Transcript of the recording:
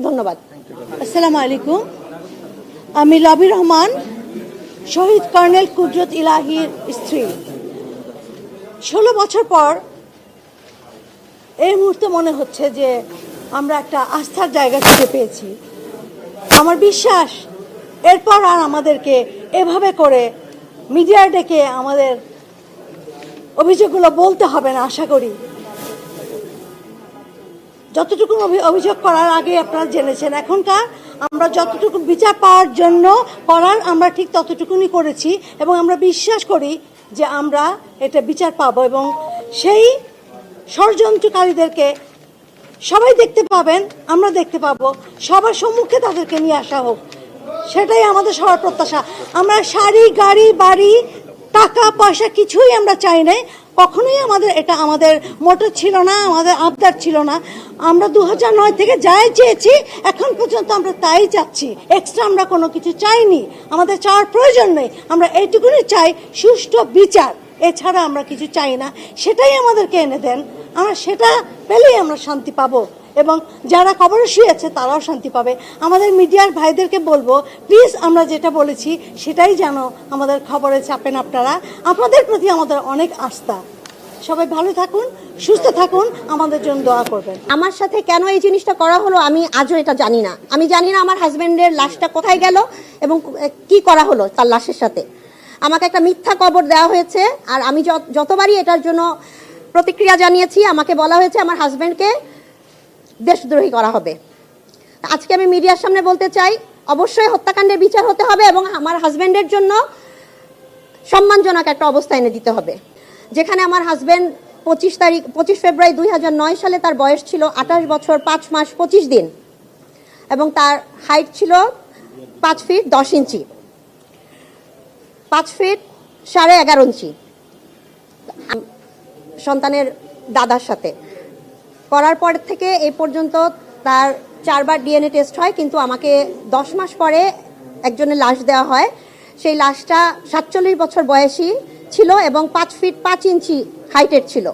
ধন্যবাদ। আসসালামু আলাইকুম। আমি লবি রহমান, শহীদ কর্নেল কুদরত ইলাহির স্ত্রী। ষোলো বছর পর এই মুহূর্তে মনে হচ্ছে যে আমরা একটা আস্থার জায়গা খুঁজে পেয়েছি। আমার বিশ্বাস, এরপর আর আমাদেরকে এভাবে করে মিডিয়া ডেকে আমাদের অভিযোগগুলো বলতে হবে না, আশা করি। যতটুকু অভিযোগ করার আগে আপনারা জেনেছেন, এখনকার আমরা যতটুকু বিচার পাওয়ার জন্য করার আমরা ঠিক ততটুকুনি করেছি এবং আমরা বিশ্বাস করি যে আমরা এটা বিচার পাব এবং সেই ষড়যন্ত্রকারীদেরকে সবাই দেখতে পাবেন, আমরা দেখতে পাবো, সবার সম্মুখে তাদেরকে নিয়ে আসা হোক। সেটাই আমাদের সবার প্রত্যাশা। আমরা শাড়ি, গাড়ি, বাড়ি, টাকা, পয়সা কিছুই আমরা চাই নাই। কখনোই আমাদের এটা আমাদের মোটর ছিল না, আমাদের আবদার ছিল না। আমরা দু নয় থেকে যাই চেয়েছি, এখন পর্যন্ত আমরা তাই চাচ্ছি এক্সট্রা আমরা কোনো কিছু চাইনি, আমাদের চাওয়ার প্রয়োজন নেই। আমরা এইটুকুনি চাই, সুষ্ঠু বিচার। এছাড়া আমরা কিছু চাই না, সেটাই আমাদেরকে এনে দেন। আমরা সেটা পেলেই আমরা শান্তি পাবো। এবং যারা কবরে শুয়েছে, তারাও শান্তি পাবে। আমাদের মিডিয়ার ভাইদেরকে বলব প্লিজ আমরা যেটা বলেছি, সেটাই যেন আমাদের খবরে চাপেন আপনারা। আপনাদের প্রতি আমাদের অনেক আস্থা। সবাই ভালো থাকুন, সুস্থ থাকুন, আমাদের জন্য দোয়া করবেন। আমার সাথে কেন এই জিনিসটা করা হলো, আমি আজও এটা জানি না। আমি জানি না আমার হাজব্যান্ডের লাশটা কোথায় গেল এবং কি করা হলো তার লাশের সাথে। আমাকে একটা মিথ্যা কবর দেওয়া হয়েছে, আর আমি যত- যতবারই এটার জন্য প্রতিক্রিয়া জানিয়েছি, আমাকে বলা হয়েছে আমার হাজব্যান্ডকে দেশদ্রোহী করা হবে। আজকে আমি মিডিয়ার সামনে বলতে চাই, অবশ্যই হত্যাকাণ্ডের বিচার হতে হবে এবং আমার হাজব্যান্ডের জন্য সম্মানজনক একটা অবস্থা এনে দিতে হবে। যেখানে আমার হাজব্যান্ড পঁচিশ তারিখ, পঁচিশ ফেব্রুয়ারি দুই নয় সালে তার বয়স ছিল আঠাশ বছর পাঁচ মাস পঁচিশ দিন এবং তার হাইট ছিল পাঁচ ফিট দশ ইঞ্চি। পাঁচ ফিট সাড়ে এগারো ইঞ্চি। সন্তানের দাদার সাথে। করার পর থেকে এ পর্যন্ত তার চারবার ডিএনএ টেস্ট হয়, কিন্তু আমাকে দশ মাস পরে একজনের লাশ দেওয়া হয়। সেই লাশটা সাতচল্লিশ বছর বয়সী ছিল এবং পাঁচ ফিট পাঁচ ইঞ্চি হাইটের ছিল।